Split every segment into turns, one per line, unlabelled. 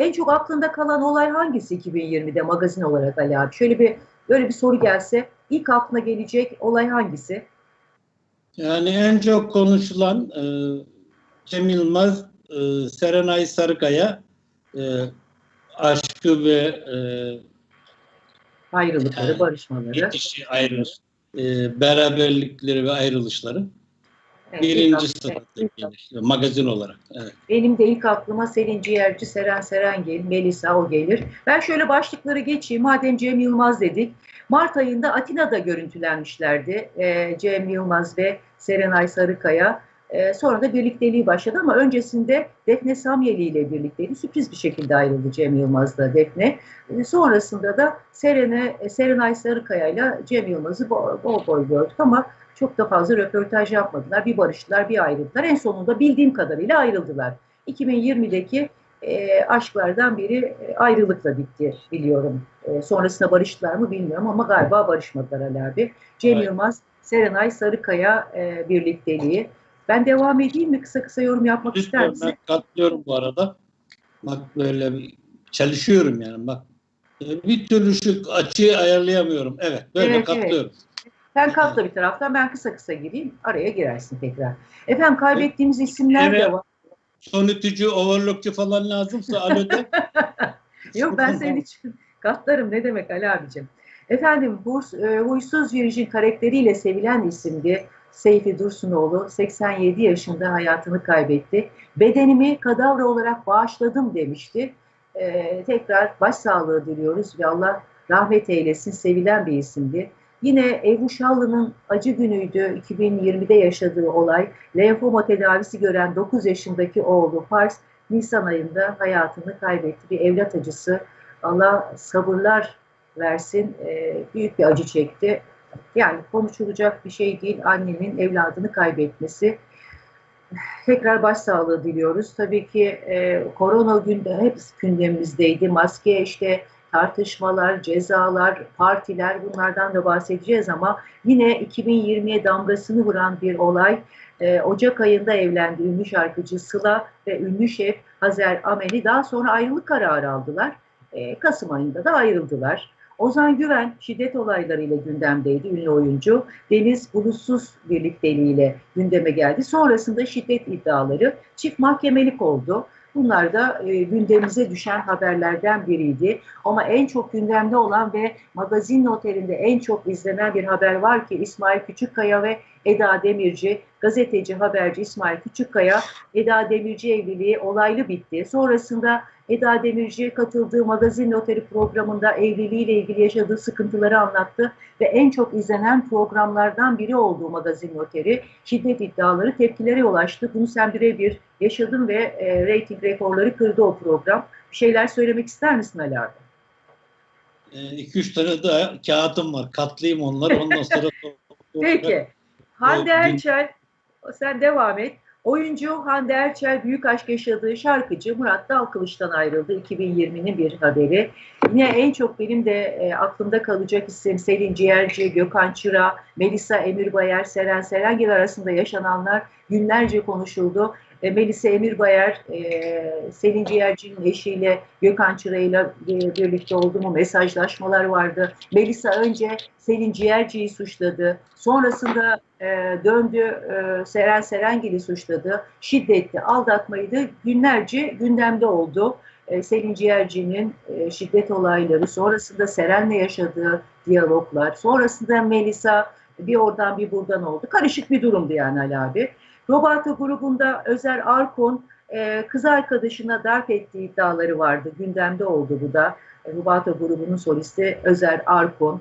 En çok aklında kalan olay hangisi 2020'de magazin olarak Ali abi? Şöyle bir böyle bir soru gelse ilk aklına gelecek olay hangisi?
Yani en çok konuşulan e, Cem Yılmaz, e, Serenay Sarıkaya e, aşkı ve e,
Ayrılıkları,
Evet.
barışmaları.
bitişi ayrılış, e, beraberlikleri ve ayrılışları
Evet,
birinci
aklı-
sırada
ilk
gelir. Magazin olarak. Evet.
Benim de ilk aklıma Selin Ciğerci, Seren Serengil, Melisa o gelir. Ben şöyle başlıkları geçeyim. Madem Cem Yılmaz dedik. Mart ayında Atina'da görüntülenmişlerdi. Ee, Cem Yılmaz ve Serenay Sarıkaya. Ee, sonra da birlikteliği başladı ama öncesinde Defne Samyeli ile birlikteydi. Sürpriz bir şekilde ayrıldı Cem Yılmaz'la Defne. Ee, sonrasında da Serene, Serenay Sarıkaya ile Cem Yılmaz'ı bol, bol gördük ama çok da fazla röportaj yapmadılar. Bir barıştılar, bir ayrıldılar. En sonunda bildiğim kadarıyla ayrıldılar. 2020'deki e, aşklardan biri e, ayrılıkla bitti biliyorum. E, sonrasında barıştılar mı bilmiyorum ama galiba barışmadılar Ali abi. Cem
Evet.
Yılmaz, Serenay Sarıkaya e, birlikteliği. Ben devam edeyim mi? Kısa kısa yorum yapmak ister
Lütfen
misin?
ben katılıyorum bu arada. Bak böyle çalışıyorum yani bak. E, Bir türlü şu açıyı ayarlayamıyorum. Evet böyle
Evet, evet. Sen katla bir taraftan, ben kısa kısa gireyim. Araya girersin tekrar. Efendim kaybettiğimiz isimler de var.
Sonütücü, overlockçu falan lazımsa alo de.
Yok ben senin için katlarım ne demek Ali abicim. Efendim Hurs, e, Huysuz Virjin karakteriyle sevilen isimdi. Seyfi Dursunoğlu 87 yaşında hayatını kaybetti. Bedenimi kadavra olarak bağışladım demişti. E, tekrar başsağlığı diliyoruz ve Allah rahmet eylesin. Sevilen bir isimdi. Yine Ebru Şallı'nın acı günüydü 2020'de yaşadığı olay. Lenfoma tedavisi gören 9 yaşındaki oğlu Pars Nisan ayında hayatını kaybetti. Bir evlat acısı. Allah sabırlar versin. Ee, büyük bir acı çekti. Yani konuşulacak bir şey değil annenin evladını kaybetmesi. Tekrar başsağlığı diliyoruz. Tabii ki e, korona günde hep gündemimizdeydi. Maske işte tartışmalar, cezalar, partiler bunlardan da bahsedeceğiz ama yine 2020'ye damgasını vuran bir olay. Ee, Ocak ayında evlendi ünlü şarkıcı Sıla ve ünlü şef Hazer Ameli daha sonra ayrılık kararı aldılar. Ee, Kasım ayında da ayrıldılar. Ozan Güven şiddet olaylarıyla gündemdeydi ünlü oyuncu. Deniz Bulutsuz birlikteliğiyle gündeme geldi. Sonrasında şiddet iddiaları çift mahkemelik oldu. Bunlar da e, gündemimize düşen haberlerden biriydi. Ama en çok gündemde olan ve magazin noterinde en çok izlenen bir haber var ki İsmail Küçükkaya ve Eda Demirci, gazeteci, haberci İsmail Küçükkaya, Eda Demirci evliliği olaylı bitti. Sonrasında Eda Demirci katıldığı magazin noteri programında evliliğiyle ilgili yaşadığı sıkıntıları anlattı ve en çok izlenen programlardan biri olduğu magazin noteri şiddet iddiaları tepkilere yol açtı. Bunu sen birebir yaşadın ve e, reyting rekorları kırdı o program. Bir şeyler söylemek ister misin Ali abi?
E, iki üç tane daha kağıtım var. Katlayayım onları. Ondan sonra
Peki. Hande Erçel, sen devam et. Oyuncu Hande Erçel büyük aşk yaşadığı şarkıcı Murat Dalkılıç'tan ayrıldı. 2020'nin bir haberi. Yine en çok benim de e, aklımda kalacak isim Selin Ciğerci, Gökhan Çıra, Melisa Emirbayer, Seren Serengil arasında yaşananlar günlerce konuşuldu. E, Melisa Emirbayer, e, Selin Ciğerci'nin eşiyle Gökhan Çıra ile e, birlikte oldu mu mesajlaşmalar vardı. Melisa önce Selin Ciğerci'yi suçladı. Sonrasında e, döndü e, Seren Serengil'i suçladı. Şiddetli aldatmaydı. Günlerce gündemde oldu. E, Selin Ciğerci'nin e, şiddet olayları, sonrasında Seren'le yaşadığı diyaloglar, sonrasında Melisa bir oradan bir buradan oldu. Karışık bir durumdu yani Ali abi. Robato grubunda Özer Arkon e, kız arkadaşına darp ettiği iddiaları vardı. Gündemde oldu bu da. Robato grubunun solisti Özer Arkon.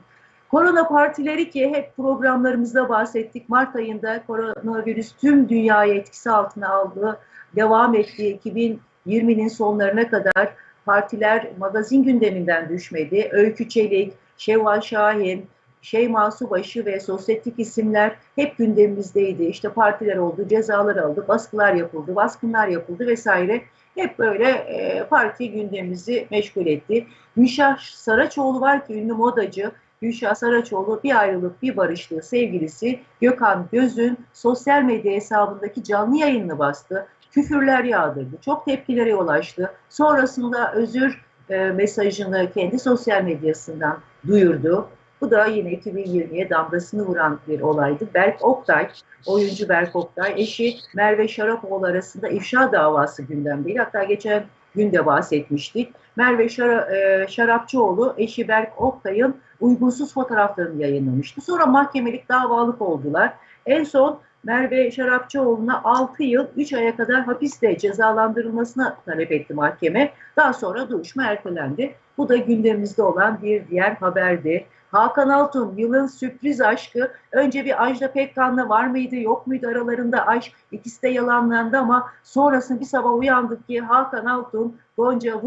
Korona partileri ki hep programlarımızda bahsettik. Mart ayında koronavirüs tüm dünyayı etkisi altına aldı. Devam ettiği 2020'nin sonlarına kadar partiler magazin gündeminden düşmedi. Öykü Çelik, Şevval Şahin, Şeyma Subaşı ve sosyetik isimler hep gündemimizdeydi. İşte partiler oldu, cezalar aldı, baskılar yapıldı, baskınlar yapıldı vesaire. Hep böyle e, parti gündemimizi meşgul etti. Gülşah Saraçoğlu var ki ünlü modacı. Gülşah Saraçoğlu bir ayrılık bir barıştığı sevgilisi Gökhan Göz'ün sosyal medya hesabındaki canlı yayınını bastı. küfürler yağdırdı. Çok tepkilere yol açtı. Sonrasında özür e, mesajını kendi sosyal medyasından duyurdu. Bu da yine 2020'ye damgasını vuran bir olaydı. Berk Oktay, oyuncu Berk Oktay, eşi Merve Şarapoğlu arasında ifşa davası gündemdeydi. Hatta geçen gün de bahsetmiştik. Merve Şara- e, Şarapçıoğlu eşi Berk Oktay'ın uygunsuz fotoğraflarını yayınlamıştı. Sonra mahkemelik davalık oldular. En son Merve Şarapçıoğlu'na 6 yıl 3 aya kadar hapiste cezalandırılmasına talep etti mahkeme. Daha sonra duruşma ertelendi. Bu da gündemimizde olan bir diğer haberdi. Hakan Altun yılın sürpriz aşkı. Önce bir Ajda Pekkan'la var mıydı yok muydu aralarında aşk ikisi de yalanlandı ama sonrasında bir sabah uyandık ki Hakan Altun Gonca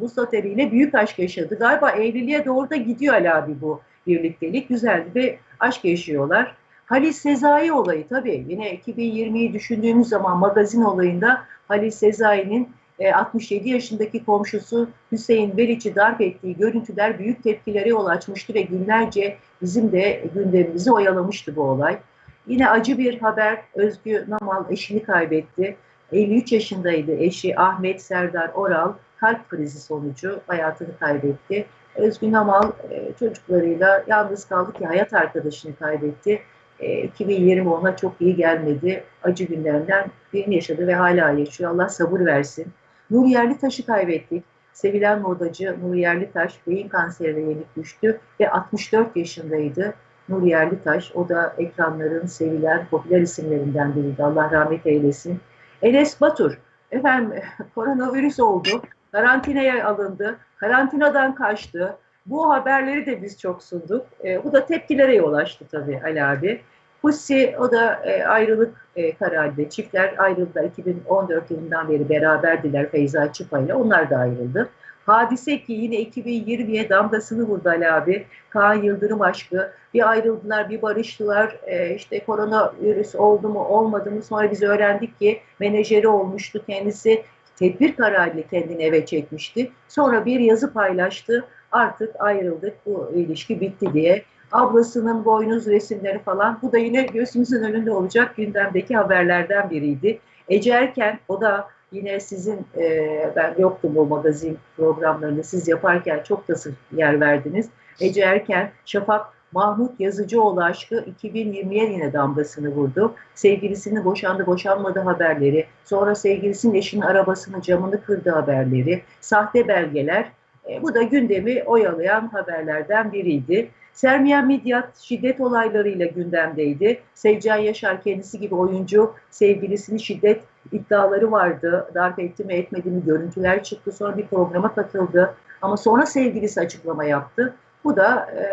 Vuslateri ile büyük aşk yaşadı. Galiba evliliğe doğru da gidiyor Ali abi bu birliktelik. Güzel bir aşk yaşıyorlar. Halis Sezai olayı tabii yine 2020'yi düşündüğümüz zaman magazin olayında Halis Sezai'nin e, 67 yaşındaki komşusu Hüseyin Veriç'i darp ettiği görüntüler büyük tepkilere yol açmıştı ve günlerce bizim de gündemimizi oyalamıştı bu olay. Yine acı bir haber Özgü Namal eşini kaybetti. 53 yaşındaydı eşi Ahmet Serdar Oral kalp krizi sonucu hayatını kaybetti. Özgün Amal e, çocuklarıyla yalnız kaldı ki hayat arkadaşını kaybetti. E, 2020 ona çok iyi gelmedi. Acı günlerden birini yaşadı ve hala yaşıyor. Allah sabır versin. Nur Yerlitaş'ı kaybettik. Sevilen modacı Nur Yerlitaş beyin kanserine yenik düştü ve 64 yaşındaydı. Nur Yerlitaş, o da ekranların sevilen popüler isimlerinden biriydi. Allah rahmet eylesin. Enes Batur, efendim koronavirüs oldu, karantinaya alındı, karantinadan kaçtı. Bu haberleri de biz çok sunduk. E, bu da tepkilere yol açtı tabii Ali abi. Pussy o da e, ayrılık e, kararıyla çiftler ayrıldılar. 2014 yılından beri beraberdiler Feyza Çıpa ile. Onlar da ayrıldı. Hadise ki yine 2020'ye damgasını vurdu Ali abi. Kaan Yıldırım aşkı. Bir ayrıldılar, bir barıştılar. E, işte koronavirüs oldu mu, olmadı mı? Sonra biz öğrendik ki menajeri olmuştu kendisi. Tedbir kararıyla kendini eve çekmişti. Sonra bir yazı paylaştı. Artık ayrıldık, bu ilişki bitti diye ablasının boynuz resimleri falan. Bu da yine gözümüzün önünde olacak gündemdeki haberlerden biriydi. Ece Erken, o da yine sizin, e, ben yoktum o magazin programlarını siz yaparken çok da yer verdiniz. Ece Erken, Şafak Mahmut Yazıcıoğlu aşkı 2020'ye yine damgasını vurdu. Sevgilisini boşandı boşanmadı haberleri, sonra sevgilisinin eşinin arabasını camını kırdı haberleri, sahte belgeler, e, bu da gündemi oyalayan haberlerden biriydi. Sermiyen Midyat şiddet olaylarıyla gündemdeydi. Sevcan Yaşar kendisi gibi oyuncu sevgilisinin şiddet iddiaları vardı. Darp etti mi etmedi mi görüntüler çıktı. Sonra bir programa katıldı. Ama sonra sevgilisi açıklama yaptı. Bu da e,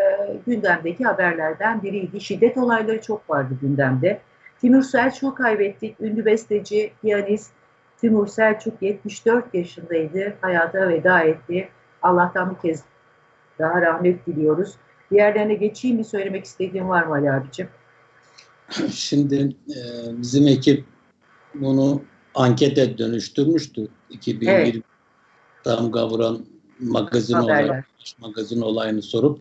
gündemdeki haberlerden biriydi. Şiddet olayları çok vardı gündemde. Timur Selçuk'u kaybettik. Ünlü besteci, piyanist Timur Selçuk 74 yaşındaydı. Hayata veda etti. Allah'tan bir kez daha rahmet diliyoruz. Diğerlerine geçeyim mi? Söylemek istediğim var mı Ali abicim?
Şimdi e, bizim ekip bunu ankete dönüştürmüştü. 2020
Evet.
damga vuran magazin
Haberler.
olarak magazin olayını sorup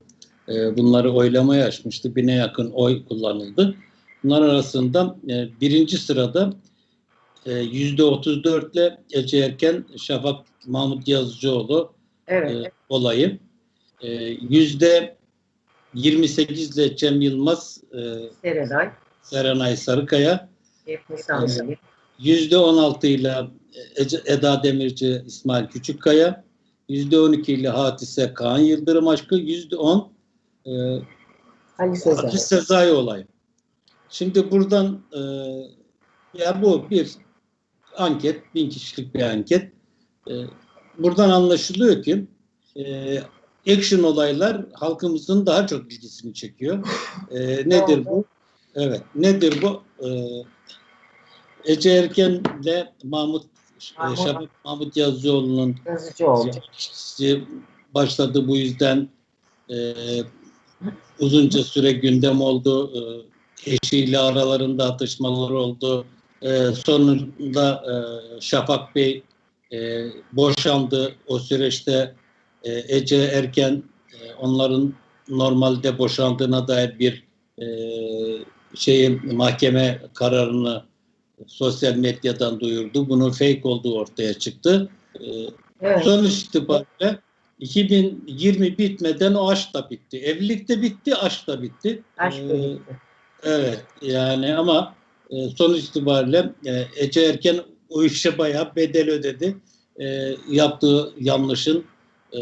e, bunları oylamaya açmıştı. Bine yakın oy kullanıldı. Bunlar arasında e, birinci sırada e, yüzde 34 ile Ece Erken, Şafak Mahmut Yazıcıoğlu
Evet.
e, olayı. E, Yüzde 28 ile Cem Yılmaz, e,
Serenay,
Serenay Sarıkaya, yüzde 16 ile Eda Demirci, İsmail Küçükkaya, yüzde 12 ile Hatise Kaan Yıldırım aşkı, yüzde 10 e,
Ali Sezer.
Hafiz Sezai olayı. Şimdi buradan e, ya bu bir anket, bin kişilik bir anket. E, buradan anlaşılıyor ki e, action olaylar halkımızın daha çok ilgisini çekiyor. E, nedir bu? Evet. Nedir bu? E, Ece Erken'le Mahmut
Mahmut.
Şafak Mahmut Yazıcıoğlu'nun başladı bu yüzden e, uzunca süre gündem oldu. E, eşiyle aralarında atışmalar oldu. E, sonunda e, Şafak Bey e, boşandı. O süreçte e, Ece Erken e, onların normalde boşandığına dair bir e, şeyi mahkeme kararını e, sosyal medyadan duyurdu. Bunun fake olduğu ortaya çıktı. E,
Evet.
Sonuç itibariyle 2020 bitmeden o aşk da bitti. Evlilik de bitti, aşk da bitti.
Aşk
Ee,
birlikte.
Evet yani ama e, sonuç itibariyle e, Ece Erken o işe bayağı bedel ödedi. E, yaptığı yanlışın, e,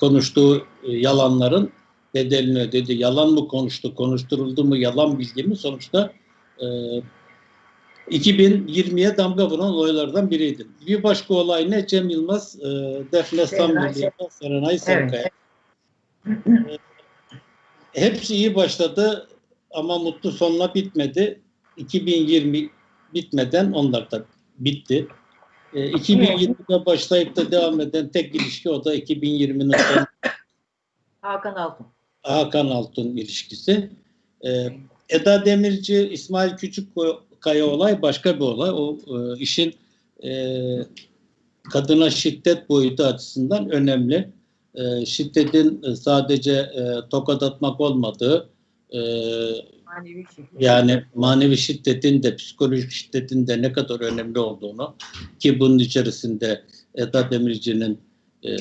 konuştuğu e, yalanların bedelini ödedi. Yalan mı konuştu, konuşturuldu mu, yalan bilgi mi sonuçta e, 2020'ye damga vuran olaylardan biriydi. Bir başka olay ne? Cem Yılmaz, e, Defne
Serenay
Samyeli, Serenay Sarıkaya. Hepsi iyi başladı ama mutlu sonla bitmedi. 2020 bitmeden onlar da bitti. E, 2020'de başlayıp da devam eden tek ilişki o da 2020'nin son
Hakan Altun.
Hakan Altun ilişkisi. E, Eda Demirci, İsmail Küçükkaya olay başka bir olay. O e, işin e, kadına şiddet boyutu açısından önemli. E, şiddetin sadece e, tokat atmak olmadığı, e,
Manevi şiddet.
yani manevi şiddetin de psikolojik şiddetin de ne kadar önemli olduğunu ki bunun içerisinde Eda Demirci'nin e,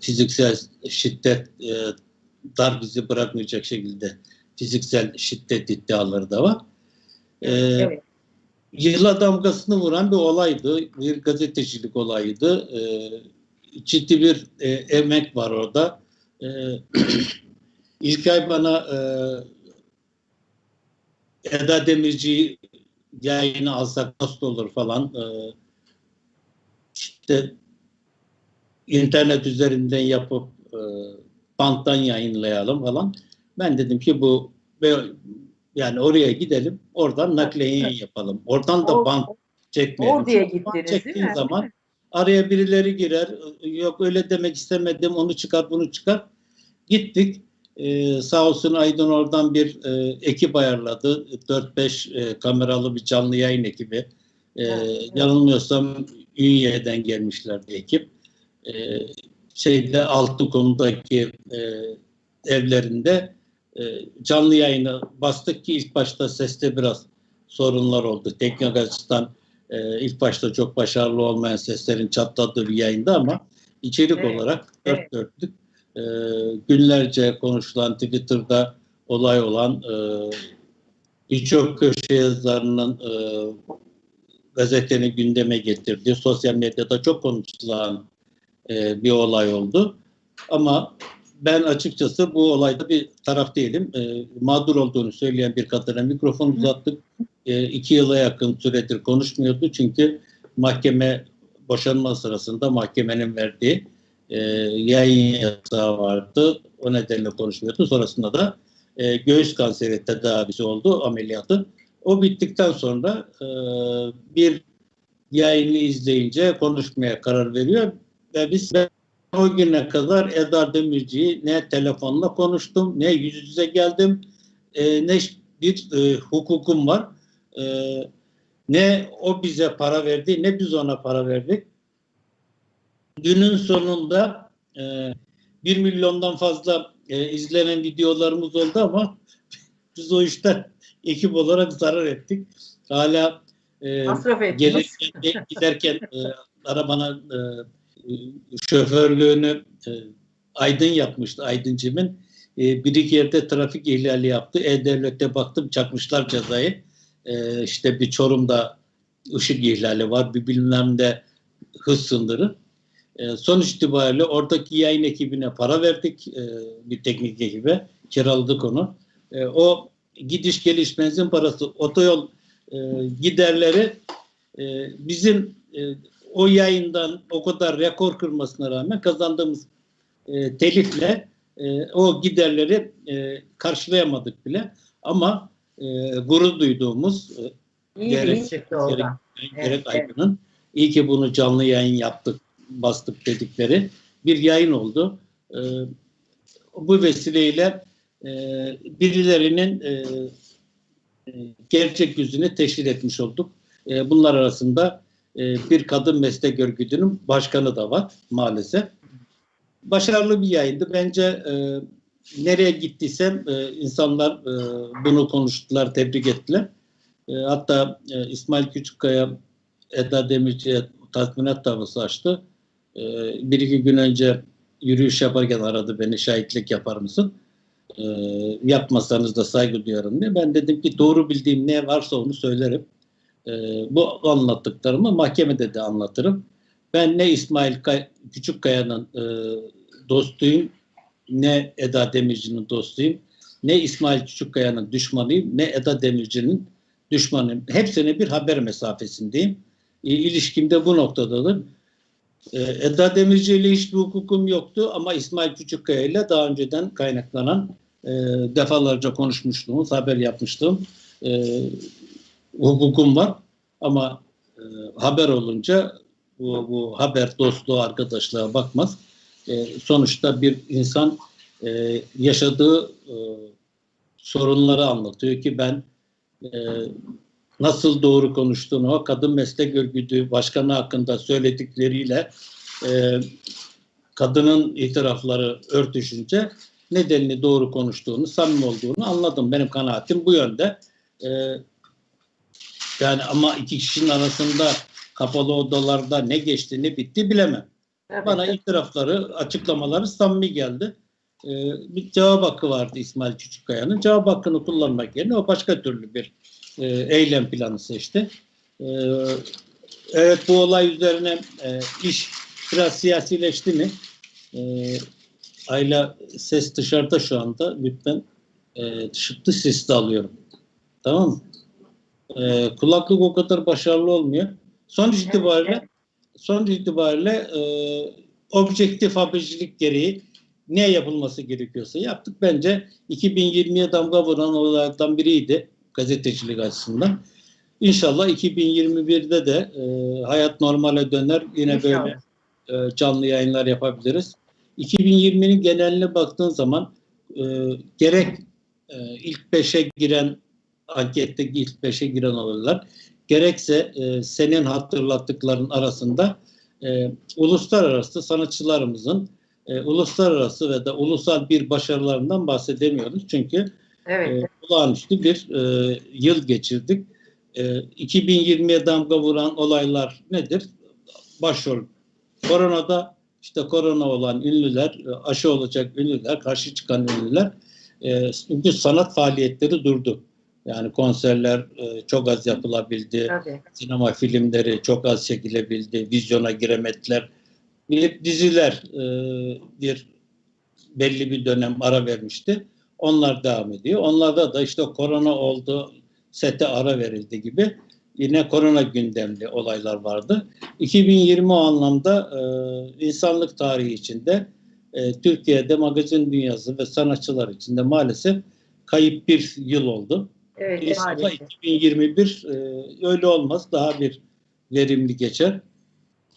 fiziksel şiddet e, dar bizi bırakmayacak şekilde fiziksel şiddet iddiaları da var. E,
Evet.
Yıla damgasını vuran bir olaydı. Bir gazetecilik olayıydı. E, ciddi bir e, emek var orada. E, İlkay bana e, Eda Demirci'yi yayına alsak nasıl olur falan. E, işte internet üzerinden yapıp e, banttan yayınlayalım falan. Ben dedim ki bu yani oraya gidelim, oradan naklen yayın yapalım. Oradan da
Or-
bant çekmeyelim. Bant
gittiniz değil
çektiğin zaman araya birileri girer. Yok öyle demek istemedim, onu çıkar, bunu çıkar. Gittik. Ee, sağ olsun Aydın oradan bir e, ekip ayarladı. 4-5 e, kameralı bir canlı yayın ekibi.
Evet, evet.
Yanılmıyorsam Ünye'den gelmişlerdi ekip. Ee, şeyde altı konudaki e, evlerinde e, canlı yayını bastık ki ilk başta seste biraz sorunlar oldu. Teknik açıdan e, ilk başta çok başarılı olmayan seslerin çatladığı bir yayında ama içerik
Evet,
olarak dört
evet.
dörtlük e, günlerce konuşulan Twitter'da olay olan e, birçok köşe yazarının e, gazetenin gündeme getirdiği, sosyal medyada çok konuşulan e, bir olay oldu. Ama ben açıkçası bu olayda bir taraf değilim. E, mağdur olduğunu söyleyen bir kadına mikrofon uzattık. E, iki yıla yakın süredir konuşmuyordu. Çünkü mahkeme boşanma sırasında mahkemenin verdiği e, yayın yasağı vardı. O nedenle konuşmuyordu. Sonrasında da e, göğüs kanseri tedavisi oldu, ameliyatı. O bittikten sonra e, bir yayını izleyince konuşmaya karar veriyor ve biz ben o güne kadar Eda Demirci'yi ne telefonla konuştum, ne yüz yüze geldim, e, ne bir e, hukukum var, e, ne o bize para verdi, ne biz ona para verdik. Günün sonunda e, 1 milyondan fazla e, izlenen videolarımız oldu ama biz o işten ekip olarak zarar ettik. Hala e, gelirken de giderken e, arabanın e, şoförlüğünü e, Aydın yapmıştı Aydıncım'ın. E, bir iki yerde trafik ihlali yaptı. E-Devlet'te baktım çakmışlar cezayı. E, işte bir Çorum'da ışık ihlali var. Bir bilmem de hız sınırı. E, sonuç itibariyle oradaki yayın ekibine para verdik. E, bir teknik ekibe. Kiraladık onu. E, o gidiş geliş benzin parası, otoyol e, giderleri e, bizim e, o yayından o kadar rekor kırmasına rağmen kazandığımız e, telifle e, o giderleri e, karşılayamadık bile. Ama e, gurur duyduğumuz e, gerek- gerek,
Evet,
gerek
evet.
Aydın'ın iyi ki bunu canlı yayın yaptık, bastık dedikleri bir yayın oldu. E, bu vesileyle e, birilerinin e, e, gerçek yüzünü teşhir etmiş olduk. E, bunlar arasında e, bir kadın meslek örgütünün başkanı da var maalesef. Başarılı bir yayındı. Bence e, nereye gittiysem e, insanlar e, bunu konuştular, tebrik ettiler. E, hatta e, İsmail Küçükkaya Eda Demirci'ye tazminat davası açtı. E, bir iki gün önce yürüyüş yaparken aradı beni şahitlik yapar mısın? E, yapmasanız da saygı duyarım diye. Ben dedim ki doğru bildiğim ne varsa onu söylerim. E, bu anlattıklarımı mahkemede de anlatırım. Ben ne İsmail Kay Küçükkaya'nın e, dostuyum, ne Eda Demirci'nin dostuyum, ne İsmail Küçükkaya'nın düşmanıyım, ne Eda Demirci'nin düşmanıyım. Hepsine bir haber mesafesindeyim. E, ilişkim de bu noktadadır. Eda Demirci ile hiçbir hukukum yoktu ama İsmail Küçükkaya ile daha önceden kaynaklanan e, defalarca konuşmuşluğumuz, haber yapmıştım. E, hukukum var ama e, haber olunca bu, bu haber dostluğu arkadaşlığa bakmaz. E, sonuçta bir insan e, yaşadığı e, sorunları anlatıyor ki ben e, nasıl doğru konuştuğunu o kadın meslek örgütü başkanı hakkında söyledikleriyle e, kadının itirafları örtüşünce nedenini doğru konuştuğunu, samimi olduğunu anladım. Benim kanaatim bu yönde. E, yani ama iki kişinin arasında kapalı odalarda ne geçti ne bitti bilemem.
Evet,
Bana itirafları, açıklamaları samimi geldi. Ee, bir cevap hakkı vardı İsmail Küçükkaya'nın. Cevap hakkını kullanmak yerine o başka türlü bir e, eylem planı seçti. Ee, evet bu olay üzerine e, iş biraz siyasileşti mi? Ayla ses dışarıda şu anda. Lütfen e, dışarıda ses de alıyorum. Tamam mı? Kulaklık o kadar başarılı olmuyor. Sonuç itibariyle sonuç itibariyle e, objektif habercilik gereği ne yapılması gerekiyorsa yaptık. Bence 2020'ye damga vuran olaylardan biriydi gazetecilik açısından. İnşallah 2021'de de e, hayat normale döner. Yine
İnşallah.
böyle e, canlı yayınlar yapabiliriz. 2020'nin geneline baktığın zaman e, gerek e, ilk beşe giren anketteki ilk beşe giren olaylar gerekse e, senin hatırlattıkların arasında e, uluslararası sanatçılarımızın e, uluslararası ve de ulusal bir başarılarından bahsedemiyoruz. Çünkü
Evet.
e, olağanüstü bir e, yıl geçirdik. E, 2020'ye damga vuran olaylar nedir? Başrol koronada işte korona olan ünlüler, e, aşı olacak ünlüler, karşı çıkan ünlüler e, çünkü sanat faaliyetleri durdu. Yani konserler e, çok az yapılabildi
Tabii.
sinema filmleri çok az çekilebildi, vizyona giremediler. Bir diziler e, bir belli bir dönem ara vermişti. Onlar devam ediyor. Onlarda da işte korona oldu, sete ara verildi gibi yine korona gündemli olaylar vardı. 2020 o anlamda e, insanlık tarihi içinde e, Türkiye'de magazin dünyası ve sanatçılar içinde maalesef kayıp bir yıl oldu.
Evet,
İnşallah
maalesef.
2021 e, öyle olmaz. Daha bir verimli geçer.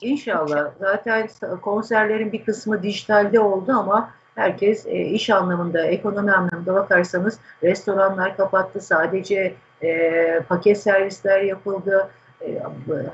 İnşallah. Zaten konserlerin bir kısmı dijitalde oldu ama herkes e, iş anlamında, ekonomi anlamında bakarsanız restoranlar kapattı. Sadece e, paket servisler yapıldı. E,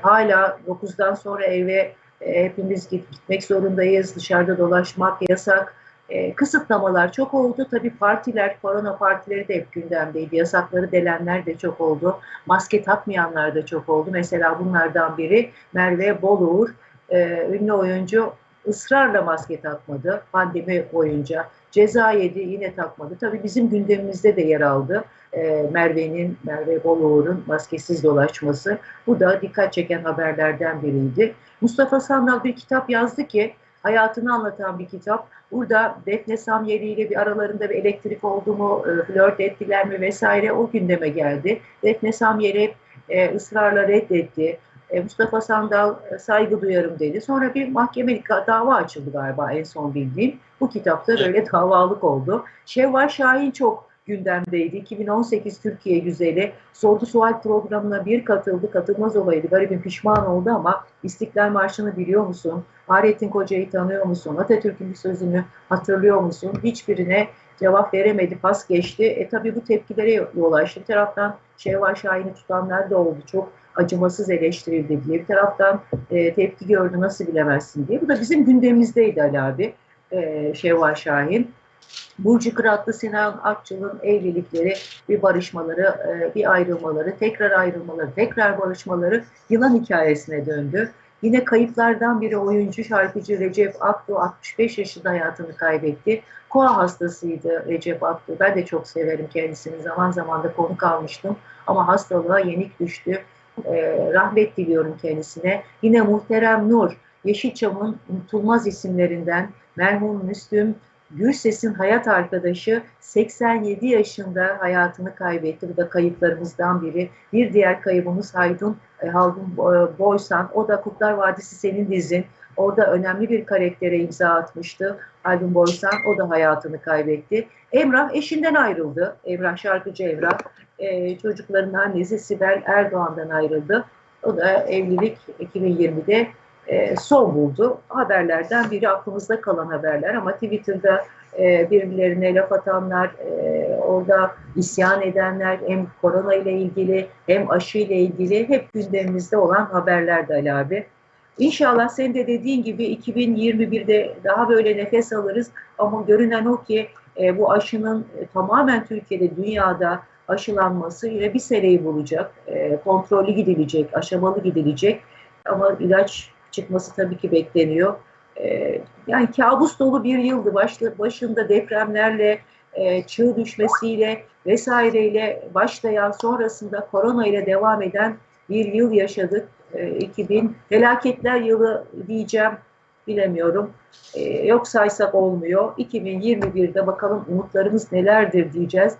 hala 9'dan sonra eve e, hepimiz git, gitmek zorundayız. Dışarıda dolaşmak yasak. E, kısıtlamalar çok oldu. Tabii partiler, korona partileri de hep gündemdeydi. Yasakları delenler de çok oldu. Maske takmayanlar da çok oldu. Mesela bunlardan biri Merve Boluğur, e, ünlü oyuncu ısrarla maske takmadı pandemi boyunca. Ceza yedi yine takmadı. Tabii bizim gündemimizde de yer aldı. E, Merve'nin, Merve Boluğur'un maskesiz dolaşması. Bu da dikkat çeken haberlerden biriydi. Mustafa Sandal bir kitap yazdı ki hayatını anlatan bir kitap. Burada Defne Samyeli ile bir aralarında bir elektrik oldu mu, e, flört ettiler mi vesaire o gündeme geldi. Defne Samyeli e, ısrarla reddetti. E, Mustafa Sandal e, saygı duyarım dedi. Sonra bir mahkeme dava açıldı galiba en son bildiğim. Bu kitapta böyle davalık oldu. Şevval Şahin çok gündemdeydi. 2018 Türkiye Güzeli sorgu sual programına bir katıldı. Katılmaz olaydı. Garibim pişman oldu ama İstiklal Marşı'nı biliyor musun? Fahrettin Koca'yı tanıyor musun? Atatürk'ün bir sözünü hatırlıyor musun? Hiçbirine cevap veremedi, pas geçti. E tabii bu tepkilere yol açtı. Bir taraftan Şevval Şahin'i tutanlar da oldu. Çok acımasız eleştirildi diye. Bir taraftan e, tepki gördü nasıl bilemezsin diye. Bu da bizim gündemimizdeydi Ali abi. E, Şevval Şahin. Burcu Kıratlı, Sinan Akçıl'ın evlilikleri, bir barışmaları, e, bir ayrılmaları, tekrar ayrılmaları, tekrar barışmaları yılan hikayesine döndü. Yine kayıplardan biri oyuncu şarkıcı Recep Aktu 65 yaşında hayatını kaybetti. Koa hastasıydı Recep Aktu. Ben de çok severim kendisini. Zaman zaman da konuk almıştım. Ama hastalığa yenik düştü. Ee, rahmet diliyorum kendisine. Yine Muhterem Nur, Yeşilçam'ın unutulmaz isimlerinden merhum Müslüm Gürses'in hayat arkadaşı 87 yaşında hayatını kaybetti. Bu da kayıplarımızdan biri. Bir diğer kaybımız Haydun e, Haldun e, Boysan. O da Kurtlar Vadisi senin dizin. Orada önemli bir karaktere imza atmıştı. Haldun Boysan o da hayatını kaybetti. Emrah eşinden ayrıldı. Emrah şarkıcı Emrah. E, çocukların annesi Sibel Erdoğan'dan ayrıldı. O da evlilik 2020'de e, son buldu. Haberlerden biri aklımızda kalan haberler ama Twitter'da e, birbirlerine laf atanlar, e, orada isyan edenler hem korona ile ilgili hem aşı ile ilgili hep gündemimizde olan haberlerdi Ali abi. İnşallah sen de dediğin gibi 2021'de daha böyle nefes alırız ama görünen o ki e, bu aşının e, tamamen Türkiye'de, dünyada aşılanması yine bir seneyi bulacak. E, kontrollü gidilecek, aşamalı gidilecek ama ilaç çıkması tabii ki bekleniyor. E, yani kabus dolu bir yıldı. Başlı, başında depremlerle, e, çığ düşmesiyle vesaireyle başlayan sonrasında korona ile devam eden bir yıl yaşadık. E, 2000 felaketler yılı diyeceğim bilemiyorum. E, yok saysak olmuyor. 2021'de bakalım umutlarımız nelerdir diyeceğiz.